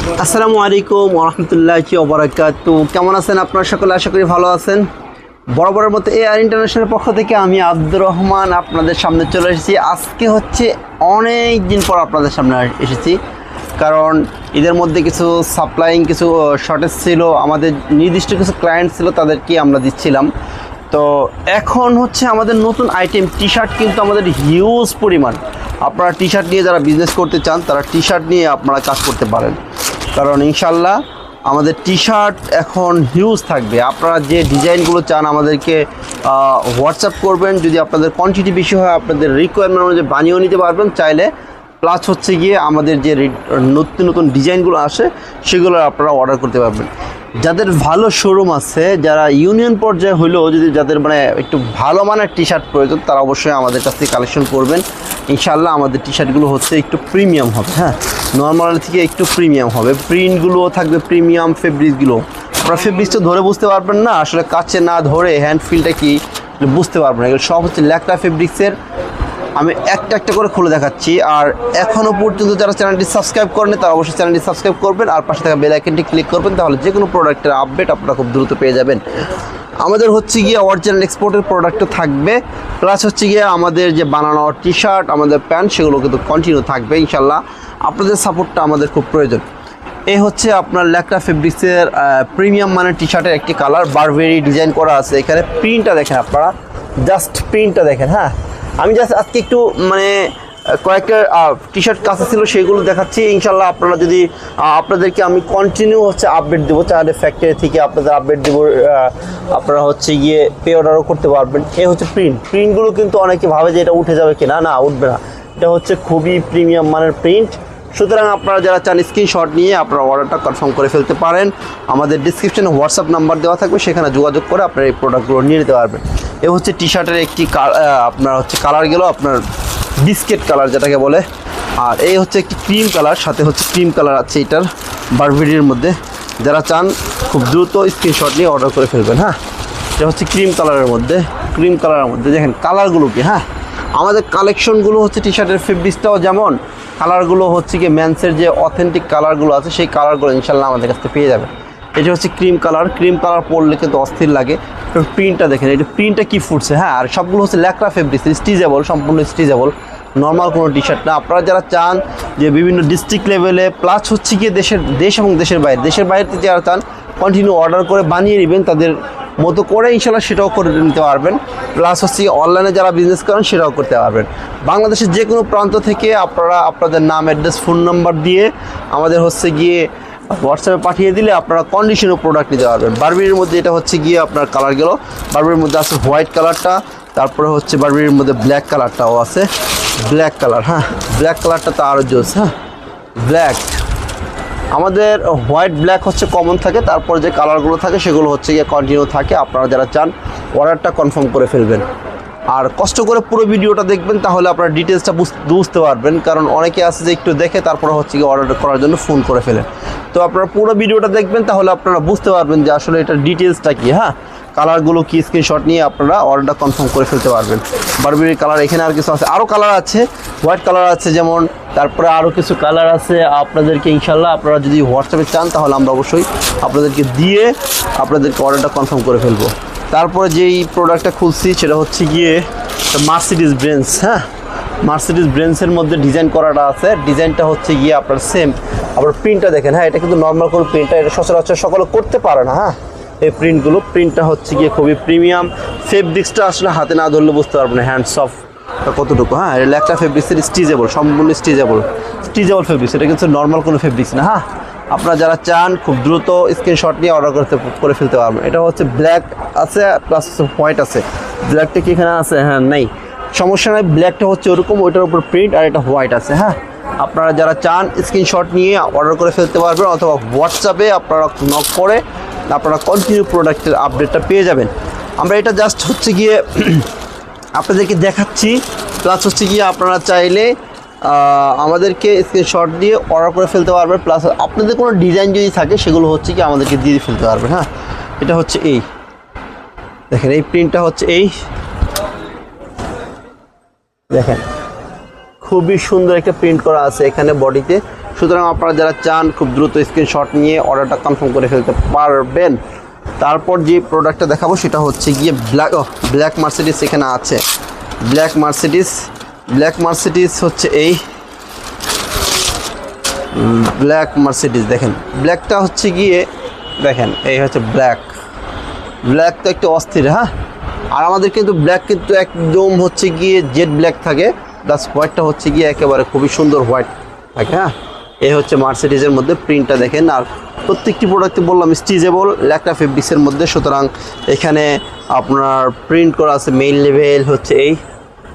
আসসালামু আলাইকুম ওরহমতুল্লাহ ওবরাকাত কেমন আছেন আপনারা সকলে? আশা করি ভালো আছেন। বরাবরের মতো এ আর ইন্টারন্যাশনাল পক্ষ থেকে আমি আব্দুর রহমান আপনাদের সামনে চলে এসেছি। আজকে হচ্ছে অনেক দিন পর আপনাদের সামনে এসেছি। কারণ এদের মধ্যে কিছু সাপ্লাইং, কিছু শর্টেজ ছিল। আমাদের নির্দিষ্ট কিছু ক্লায়েন্ট ছিল, তাদেরকে আমরা দিচ্ছিলাম। তো এখন হচ্ছে আমাদের নতুন আইটেম টি শার্ট কিন্তু আমাদের হিউজ পরিমাণ। আপনারা টি শার্ট নিয়ে যারা বিজনেস করতে চান, তারা টি শার্ট নিয়ে আপনারা কাজ করতে পারেন। কারণ ইনশাল্লাহ আমাদের টি শার্ট এখন হিউজ থাকবে। আপনারা যে ডিজাইনগুলো চান আমাদেরকে হোয়াটসঅ্যাপ করবেন। যদি আপনাদের কোয়ান্টিটি বেশি হয়, আপনাদের রিকোয়ারমেন্ট অনুযায়ী বানিয়েও নিতে পারবেন। চাইলে প্লাস হচ্ছে গিয়ে আমাদের যে নতুন নতুন ডিজাইনগুলো আসে, সেগুলো আপনারা অর্ডার করতে পারবেন। যাদের ভালো শোরুম আছে, যারা ইউনিয়ন পর্যায়ে হলেও যদি যাদের মানে একটু ভালো মানের টি শার্ট প্রয়োজন, তারা অবশ্যই আমাদের কাছ থেকে কালেকশন করবেন। ইনশাল্লাহ আমাদের টি শার্টগুলো হচ্ছে একটু প্রিমিয়াম হবে হ্যাঁ? নর্মাল থেকে একটু প্রিমিয়াম হবে। প্রিন্টগুলোও থাকবে প্রিমিয়াম ফেব্রিকগুলো আপনারা ফেব্রিক্স তো ধরে বুঝতে পারবেন না, আসলে কাছে না ধরে হ্যান্ড ফিলটা কি, বুঝতে পারবেন এগুলো সব হচ্ছে ল্যাকটা ফেব্রিক্সের আমি একটা একটা করে খুলে দেখাচ্ছি। আর এখনও পর্যন্ত যারা চ্যানেলটি সাবস্ক্রাইব করেন তারা অবশ্যই চ্যানেলটি সাবস্ক্রাইব করবেন। আর পাশে থাকা বেল আইকনটি ক্লিক করবেন, তাহলে যে কোনো প্রোডাক্টের আপডেট আপনারা খুব দ্রুত পেয়ে যাবেন। আমাদের হচ্ছে গিয়ে অরিজিনাল এক্সপোর্টের প্রোডাক্টও থাকবে। প্লাস হচ্ছে গিয়ে আমাদের যে বানানো টি শার্ট আমাদের প্যান্ট সেগুলো কিন্তু কন্টিনিউ থাকবে, ইনশাল্লাহ। আপনাদের সাপোর্টটা আমাদের খুব প্রয়োজন। এই হচ্ছে আপনার ল্যাকটা ফেব্রিক্সের প্রিমিয়াম মানের টি শার্টের একটি কালার বারবেরি ডিজাইন করা আছে। এখানে প্রিন্টটা দেখেন আপনারা। জাস্ট প্রিন্টটা দেখেন হ্যাঁ? আমি জাস্ট আজকে একটু মানে কয়েকটা টি শার্ট কাছে ছিল, সেগুলো দেখাচ্ছি। ইনশাল্লাহ আপনারা যদি আপনাদেরকে আমি কন্টিনিউ হচ্ছে আপডেট দেবো চাইলে ফ্যাক্টরি থেকে আপনাদের আপডেট দেবো আপনারা হচ্ছে গিয়ে পে অর্ডারও করতে পারবেন। এ হচ্ছে প্রিন্ট প্রিন্টগুলো কিন্তু অনেকে ভাবে যে এটা উঠে যাবে কিনা। না, উঠবে না। এটা হচ্ছে খুবই প্রিমিয়াম মানের প্রিন্ট সুতরাং আপনারা যারা চান স্ক্রিনশট নিয়ে, আপনারা অর্ডারটা কনফার্ম করে ফেলতে পারেন। আমাদের ডিসক্রিপশনে হোয়াটসঅ্যাপ নাম্বার দেওয়া থাকবে, সেখানে যোগাযোগ করে আপনারা এই প্রোডাক্টগুলো নিয়ে নিতে পারবেন। এ হচ্ছে টি শার্টের একটি আপনার হচ্ছে কালার গেল আপনার বিস্কেট কালার যেটাকে বলে। আর এই হচ্ছে একটি ক্রিম কালার সাথে হচ্ছে ক্রিম কালার আছে এটার বারভিডির মধ্যে। যারা চান, খুব দ্রুত স্ক্রিনশট নিয়ে অর্ডার করে ফেলবেন হ্যাঁ? এটা হচ্ছে ক্রিম কালারের মধ্যে। ক্রিম কালারের মধ্যে দেখেন কালারগুলো কি হ্যাঁ? আমাদের কালেকশনগুলো হচ্ছে টি শার্টের ফেব্রিক্সটাও যেমন কালারগুলো হচ্ছে কি ম্যান্সের যে অথেন্টিক কালারগুলো আছে, সেই কালারগুলো ইনশাল্লাহ আমাদের কাছ পেয়ে যাবে এটা হচ্ছে ক্রিম কালার ক্রিম কালার পরলে কিন্তু অস্থির লাগে। প্রিন্টটা দেখেন এটা প্রিন্টটা কি ফুটছে? হ্যাঁ আর সবগুলো হচ্ছে ল্যাকড়া ফেব্রিক্স স্টিজেবল সম্পূর্ণ স্টিজেবল নর্মাল কোনো টি শার্ট না। আপনারা যারা চান যে বিভিন্ন ডিস্ট্রিক্ট লেভেলে প্লাস হচ্ছে গিয়ে দেশের, দেশ এবং দেশের বাইরে দেশের বাইরে যারা চান কন্টিনিউ অর্ডার করে বানিয়ে নেবেন, তাদের মতো করে ইনশাল্লাহ সেটাও করে নিতে পারবেন। প্লাস হচ্ছে অনলাইনে যারা বিজনেস করেন, সেটাও করতে পারবেন। বাংলাদেশের যে কোনো প্রান্ত থেকে আপনারা আপনাদের নাম অ্যাড্রেস ফোন নাম্বার দিয়ে আমাদের হচ্ছে গিয়ে হোয়াটসঅ্যাপে পাঠিয়ে দিলে আপনারা কন্ডিশনও প্রোডাক্ট নিতে পারবেন। বারবির মধ্যে এটা হচ্ছে গিয়ে আপনার কালার গেল বারবির মধ্যে আছে হোয়াইট কালারটা তারপরে হচ্ছে বারবির মধ্যে ব্ল্যাক কালারটাও আছে। ব্ল্যাক কালার হ্যাঁ ব্ল্যাক কালারটা তো আরও জোস হ্যাঁ। ব্ল্যাক আমাদের হোয়াইট ব্ল্যাক হচ্ছে কমন থাকে, তারপর যে কালারগুলো থাকে সেগুলো হচ্ছে গিয়ে কন্টিনিউ থাকে। আপনারা যারা চান অর্ডারটা কনফার্ম করে ফেলবেন। আর কষ্ট করে পুরো ভিডিওটা দেখবেন, তাহলে আপনারা ডিটেলসটা বুঝতে পারবেন। কারণ অনেকে আছে যে একটু দেখে, তারপরে হচ্ছে গিয়ে অর্ডার করার জন্য ফোন করে ফেলেন তো আপনারা পুরো ভিডিওটা দেখবেন, তাহলে আপনারা বুঝতে পারবেন যে আসলে এটার ডিটেলসটা কি হ্যাঁ? কালারগুলো কি স্ক্রিনশট নিয়ে আপনারা অর্ডারটা কনফার্ম করে ফেলতে পারবেন। বারবির কালার এখানে আর কিছু আছে। আরও কালার আছে। হোয়াইট কালার আছে যেমন, তারপরে আরও কিছু কালার আছে। আপনাদেরকে ইনশাল্লাহ আপনারা যদি হোয়াটসঅ্যাপে চান, তাহলে আমরা অবশ্যই আপনাদেরকে দিয়ে আপনাদেরকে অর্ডারটা কনফার্ম করে ফেলব। তারপরে যেই প্রোডাক্টটা খুলছি সেটা হচ্ছে গিয়ে মার্সিডিস ব্রেন্স হ্যাঁ? মার্সিডিস ব্রেন্সের মধ্যে ডিজাইন করাটা আছে। ডিজাইনটা হচ্ছে গিয়ে আপনার সেম আবার প্রিন্টটা দেখেন হ্যাঁ? এটা কিন্তু নর্মাল কোনো প্রিন্টটা এটা সচরাচর সকলে করতে পারে না হ্যাঁ? এই প্রিন্টগুলো প্রিন্টটা হচ্ছে গিয়ে খুবই প্রিমিয়াম ফেব্রিক্সটা আসলে হাতে না ধরলে বুঝতে পারবেন না হ্যান্ডস অফ কতটুকু হ্যাঁ? একটা ফেব্রিক্সের স্টিজেবল সম্পূর্ণ স্টিজেবল স্টিজেবল ফেব্রিক্স এটা কিন্তু নর্মাল কোনো ফেব্রিক্স না হ্যাঁ? আপনারা যারা চান, খুব দ্রুত স্ক্রিনশট নিয়ে অর্ডার করতে, করে ফেলতে পারবেন। এটা হচ্ছে ব্ল্যাক আছে প্লাস হচ্ছে হোয়াইট আছে। ব্ল্যাকটা কি এখানে আছে? হ্যাঁ নেই। সমস্যা নাই ব্ল্যাকটা হচ্ছে ওরকম, ওইটার উপর প্রিন্ট আর এটা হোয়াইট আছে হ্যাঁ? আপনারা যারা চান স্ক্রিনশট নিয়ে অর্ডার করে ফেলতে পারবেন, অথবা হোয়াটসঅ্যাপে আপনারা নক করে আপনারা কন্টিনিউ প্রোডাক্টের আপডেটটা পেয়ে যাবেন। আমরা এটা জাস্ট হচ্ছে গিয়ে, আপনাদেরকে দেখাচ্ছি। প্লাস হচ্ছে গিয়ে আপনারা চাইলে আমাদেরকে স্ক্রিনশট দিয়ে অর্ডার করে ফেলতে পারবেন প্লাস আপনাদের কোনো ডিজাইন যদি থাকে, সেগুলো হচ্ছে কি আমাদেরকে দিয়ে ফেলতে পারবেন হ্যাঁ? এটা হচ্ছে এই। দেখেন, এই প্রিন্টটা হচ্ছে এই। দেখেন, খুবই সুন্দর একটা প্রিন্ট করা আছে এখানে বডিতে সুতরাং আপনারা যারা চান, খুব দ্রুত স্ক্রিনশট নিয়ে অর্ডারটা কনফার্ম করে ফেলতে পারবেন। তারপর যে প্রোডাক্টটা দেখাবো, সেটা হচ্ছে গিয়ে ব্ল্যাক ব্ল্যাক মার্সিডিস এখানে আছে। ব্ল্যাক মার্সিডিস ব্ল্যাক মার্সিডিস হচ্ছে এই ব্ল্যাক মার্সিডিস দেখেন। ব্ল্যাকটা হচ্ছে গিয়ে, দেখেন, এই হচ্ছে ব্ল্যাক ব্ল্যাক তো একটু অস্থির হ্যাঁ? আর আমাদের কিন্তু ব্ল্যাক কিন্তু একদম হচ্ছে গিয়ে জেড ব্ল্যাক থাকে। প্লাস হোয়াইটটা হচ্ছে গিয়ে একেবারে খুবই সুন্দর হোয়াইট থাকে হ্যাঁ? এই হচ্ছে মার্সিডিজের মধ্যে প্রিন্টটা দেখেন। আর প্রত্যেকটি প্রোডাক্টে বললাম স্টিচেবল ল্যাকটা ফেব্রিক্সের মধ্যে। সুতরাং এখানে আপনার প্রিন্ট করা আছে মেইন লেভেল হচ্ছে এই।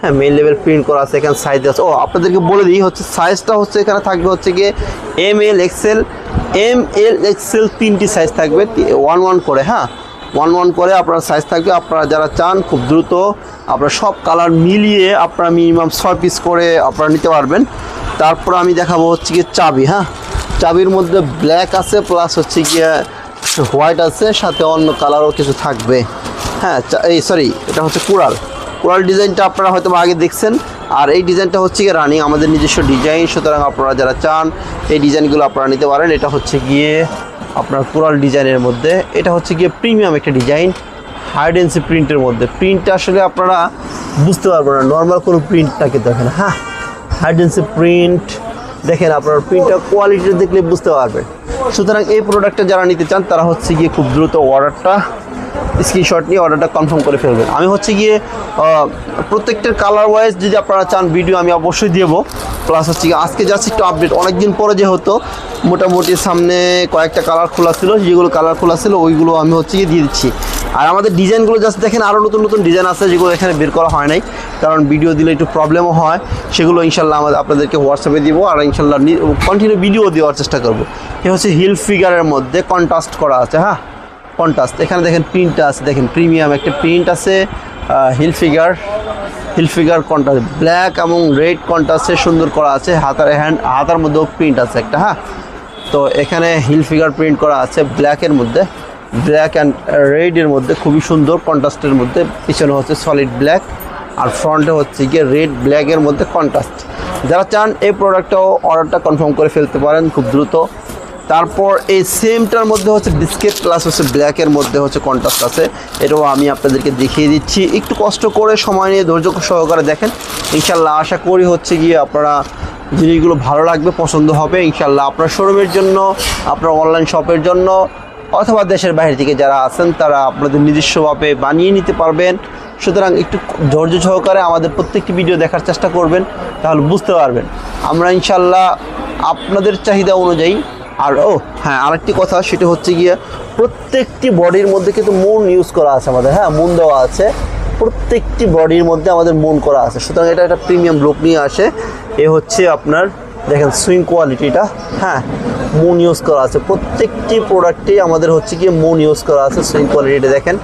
হ্যাঁ মেইন লেভেল প্রিন্ট করা আছে, এখানে সাইজ আছে। ও, আপনাদেরকে বলে দিই, হচ্ছে সাইজটা হচ্ছে এখানে থাকবে হচ্ছে গিয়ে M L XL M L XL তিনটি সাইজ থাকবে ওয়ান ওয়ান করে হ্যাঁ? ওয়ান ওয়ান করে আপনার সাইজ থাকবে। আপনারা যারা চান, খুব দ্রুত আপনারা সব কালার মিলিয়ে আপনারা মিনিমাম ছয় পিস করে আপনারা নিতে পারবেন। তারপর আমি দেখাবো হচ্ছে গিয়ে চাবি হ্যাঁ? চাবির মধ্যে ব্ল্যাক আছে প্লাস হচ্ছে গিয়ে হোয়াইট আছে, সাথে অন্য কালারও কিছু থাকবে। হ্যাঁ এই সরি এটা হচ্ছে কুড়াল। কুড়াল ডিজাইনটা আপনারা হয়তো আগে দেখছেন। আর এই ডিজাইনটা হচ্ছে গিয়ে রানিং, আমাদের নিজস্ব ডিজাইন। সুতরাং আপনারা যারা চান, এই ডিজাইনগুলো আপনারা নিতে পারেন। এটা হচ্ছে গিয়ে আপনার কোরাল ডিজাইনের মধ্যে। এটা হচ্ছে গিয়ে প্রিমিয়াম একটা ডিজাইন হাইডেন্সি প্রিন্টের মধ্যে। প্রিন্টটা আসলে আপনারা বুঝতে পারবেন না। নর্মাল কোনো প্রিন্টটাকে দেখেন হ্যাঁ হাইডেন্সি প্রিন্ট। দেখেন আপনার প্রিন্টটা কোয়ালিটি দেখলে বুঝতে পারবেন। সুতরাং এই প্রোডাক্টটা যারা নিতে চান, তারা হচ্ছে গিয়ে খুব দ্রুত অর্ডারটা স্ক্রিনশট নিয়ে অর্ডারটা কনফার্ম করে ফেলবেন। আমি হচ্ছে গিয়ে প্রত্যেকটার কালার ওয়াইজ যদি আপনারা চান ভিডিও আমি অবশ্যই দেবো। প্লাস হচ্ছে আজকে জাস্ট একটু আপডেট অনেকদিন পরে যে হতো মোটামুটি সামনে কয়েকটা কালার খোলা ছিল, যেগুলো কালার খোলা ছিল ওইগুলো আমি হচ্ছে গিয়ে দিয়ে দিচ্ছি। আর আমাদের ডিজাইনগুলো জাস্ট দেখেন আরও নতুন নতুন ডিজাইন আছে যেগুলো এখানে বের করা হয় নাই। কারণ ভিডিও দিলে একটু প্রবলেমও হয়। সেগুলো ইনশাল্লাহ আমাদের আপনাদেরকে হোয়াটসঅ্যাপে দিব আর ইনশাল্লাহ কন্টিনিউ ভিডিও দেওয়ার চেষ্টা করব। এ হচ্ছে হিল ফিগারের মধ্যে কন্ট্রাস্ট করা আছে হ্যাঁ? কন্ট্রাস্ট। এখানে দেখেন প্রিন্টটা আছে, দেখেন প্রিমিয়াম একটা প্রিন্ট আছে hill figure hill figure contrast black এবং রেড কন্ট্রাস্টে সুন্দর করা আছে, হাতার হ্যান্ড হাতার মধ্যেও প্রিন্ট আছে একটা হ্যাঁ? তো এখানে হিল ফিগার প্রিন্ট করা আছে ব্ল্যাকের মধ্যে ব্ল্যাক অ্যান্ড রেডের মধ্যে, খুবই সুন্দর কন্ট্রাস্টের মধ্যে, পিছনে হচ্ছে সলিড ব্ল্যাক আর ফ্রন্টে হচ্ছে গিয়ে রেড ব্ল্যাকের মধ্যে কন্ট্রাস্ট যারা চান এই প্রোডাক্টটাও অর্ডারটা কনফার্ম করে ফেলতে পারেন, খুব দ্রুত। তারপর এই সেমটার মধ্যে হচ্ছে বিস্কিট প্লাস হচ্ছে ব্ল্যাকের মধ্যে হচ্ছে কন্ট্রাস্ট আছে। এটাও আমি আপনাদেরকে দেখিয়ে দিচ্ছি। একটু কষ্ট করে সময় নিয়ে ধৈর্য সহকারে দেখেন। ইনশাল্লাহ আশা করি হচ্ছে গিয়ে আপনারা জিনিসগুলো ভালো লাগবে, পছন্দ হবে। ইনশাল্লাহ আপনার শোরুমের জন্য, আপনার অনলাইন শপের জন্য, অথবা দেশের বাইরে থেকে যারা আছেন, তারা আপনাদের নিজস্বভাবে বানিয়ে নিতে পারবেন। সুতরাং একটু ধৈর্য সহকারে আমাদের প্রত্যেকটি ভিডিও দেখার চেষ্টা করবেন, তাহলে বুঝতে পারবেন। আমরা ইনশাল্লাহ আপনাদের চাহিদা অনুযায়ী আর ও হ্যাঁ আরেকটি কথা, সেটা হচ্ছে গিয়ে প্রত্যেকটি বডির মধ্যে কিন্তু মন ইউজ করা আছে আমাদের হ্যাঁ মন দেওয়া আছে। প্রত্যেকটি বডির মধ্যে আমাদের মন করা আছে। সুতরাং এটা একটা প্রিমিয়াম লুক নিয়ে আসে। এ হচ্ছে আপনার, দেখেন সুইং কোয়ালিটিটা হ্যাঁ মন ইউজ করা আছে। প্রত্যেকটি প্রোডাক্টেই আমাদের হচ্ছে গিয়ে মন ইউজ করা আছে সুইং কোয়ালিটিটা দেখেন।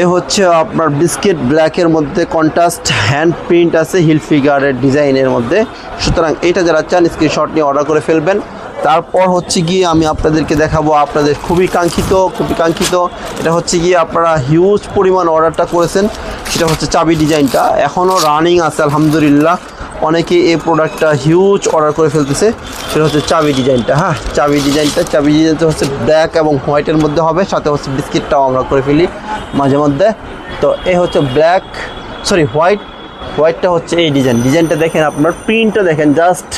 এ হচ্ছে আপনার বিস্কিট ব্ল্যাকের মধ্যে কন্ট্রাস্ট হ্যান্ড প্রিন্ট আছে হিল ফিগারের ডিজাইনের মধ্যে। সুতরাং এটা যারা চান স্ক্রিনশট নিয়ে অর্ডার করে ফেলবেন। তারপর হচ্ছে গিয়ে আমি আপনাদেরকে দেখাবো আপনাদের খুবই কাঙ্ক্ষিত খুবই কাঙ্ক্ষিত। এটা হচ্ছে গিয়ে আপনারা হিউজ পরিমাণ অর্ডারটা করেছেন। সেটা হচ্ছে চাবি ডিজাইনটা। এখনও রানিং আছে, আলহামদুলিল্লাহ। অনেকে এই প্রোডাক্টটা হিউজ অর্ডার করে ফেলতেছে। সেটা হচ্ছে চাবি ডিজাইনটা হ্যাঁ? চাবি ডিজাইনটা চাবি ডিজাইনটা হচ্ছে ব্ল্যাক এবং হোয়াইটের মধ্যে হবে। সাথে হচ্ছে বিস্কিটটাও আমরা করে ফেলি মাঝে মধ্যে। তো এই হচ্ছে ব্ল্যাক সরি হোয়াইট হোয়াইটটা হচ্ছে এই ডিজাইন ডিজাইনটা দেখেন, আপনার প্রিন্টটা দেখেন জাস্ট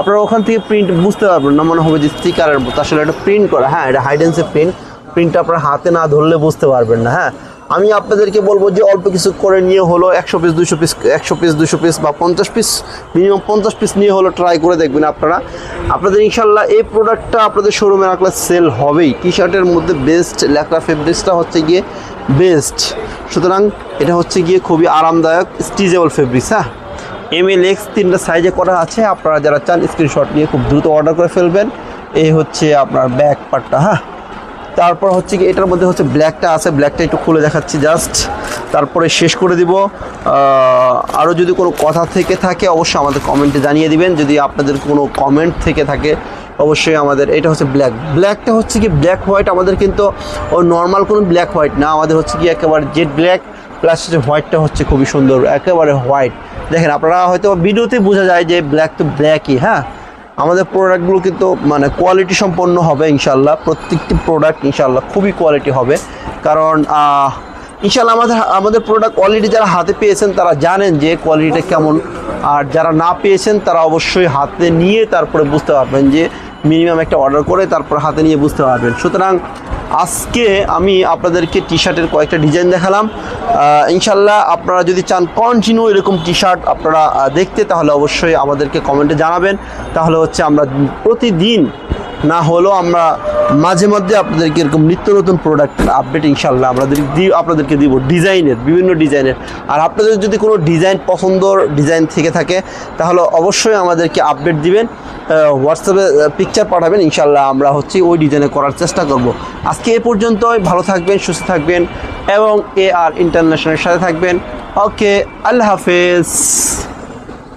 আপনারা ওখান থেকে প্রিন্ট বুঝতে পারবেন না, মনে হবে যে স্টিকারের মতো। আসলে এটা প্রিন্ট করা হ্যাঁ এটা হাইডেন্সের প্রিন্ট প্রিন্টটা আপনার হাতে না ধরলে বুঝতে পারবেন না হ্যাঁ। আমি আপনাদেরকে বলব যে অল্প কিছু করে নিয়ে হলো একশো পিস দুশো পিস একশো পিস দুশো পিস বা পঞ্চাশ পিস মিনিমাম পঞ্চাশ পিস নিয়ে হলো ট্রাই করে দেখবেন আপনারা। আপনাদের ইনশাল্লাহ এই প্রোডাক্টটা আপনাদের শোরুমে রাখলে সেল হবেই। টি শার্টের মধ্যে বেস্ট লেখা ফেব্রিক্সটা হচ্ছে গিয়ে বেস্ট সুতরাং এটা হচ্ছে গিয়ে খুবই আরামদায়ক স্টিজেবল ফেব্রিক্স হ্যাঁ। এম এল এক্স তিনটা সাইজে করা আছে। আপনারা যারা চান স্ক্রিনশট নিয়ে খুব দ্রুত অর্ডার করে ফেলবেন। এই হচ্ছে আপনার ব্যাক পার্টটা হ্যাঁ? তারপর হচ্ছে কি এটার মধ্যে হচ্ছে ব্ল্যাকটা আছে। ব্ল্যাকটা একটু খুলে দেখাচ্ছি জাস্ট তারপরে শেষ করে দিব। আরও যদি কোনো কথা থেকে থাকে অবশ্যই আমাদের কমেন্টে জানিয়ে দিবেন। যদি আপনাদের কোনো কমেন্ট থেকে থাকে অবশ্যই আমাদের, এটা হচ্ছে ব্ল্যাক ব্ল্যাকটা হচ্ছে কি ব্ল্যাক হোয়াইট আমাদের কিন্তু ও নর্মাল কোনো ব্ল্যাক হোয়াইট না। আমাদের হচ্ছে কি একেবারে জেড ব্ল্যাক প্লাস হচ্ছে হোয়াইটটা হচ্ছে খুবই সুন্দর, একেবারে হোয়াইট দেখেন, আপনারা হয়তো ভিডিওতে বোঝা যায় যে ব্ল্যাক তো ব্ল্যাকই হ্যাঁ? আমাদের প্রোডাক্টগুলো কিন্তু মানে কোয়ালিটি সম্পন্ন হবে ইনশাল্লাহ। প্রত্যেকটি প্রোডাক্ট ইনশাল্লাহ খুবই কোয়ালিটি হবে। কারণ ইনশাল্লাহ আমাদের আমাদের প্রোডাক্ট অলরেডি যারা হাতে পেয়েছেন, তারা জানেন যে কোয়ালিটিটা কেমন। আর যারা না পেয়েছেন, তারা অবশ্যই হাতে নিয়ে তারপরে বুঝতে পারবেন যে মিনিমাম একটা অর্ডার করে তারপর হাতে নিয়ে বুঝতে পারবেন। সুতরাং আজকে আমি আপনাদেরকে টি শার্টের কয়েকটা ডিজাইন দেখালাম। ইনশাল্লাহ আপনারা যদি চান কন্টিনিউ এরকম টি শার্ট আপনারা দেখতে, তাহলে অবশ্যই আমাদেরকে কমেন্টে জানাবেন। তাহলে হচ্ছে আমরা প্রতিদিন না হলেও আমরা মাঝে মধ্যে আপনাদেরকে এরকম নিত্য নতুন প্রোডাক্ট আপডেট ইনশাল্লাহ আমাদের দিই আপনাদেরকে দিব ডিজাইনের বিভিন্ন ডিজাইনের আর আপনাদের যদি কোনো ডিজাইন পছন্দর ডিজাইন থেকে থাকে, তাহলে অবশ্যই আমাদেরকে আপডেট দিবেন হোয়াটসঅ্যাপে পিকচার পাঠাবেন ইনশাল্লাহ আমরা হচ্ছে ওই ডিজাইনে করার চেষ্টা করব। আজকে এ পর্যন্তই, ভালো থাকবেন, সুস্থ থাকবেন, এবং এ আর ইন্টারন্যাশনালের সাথে থাকবেন। ওকে আল্লাহ হাফেজ।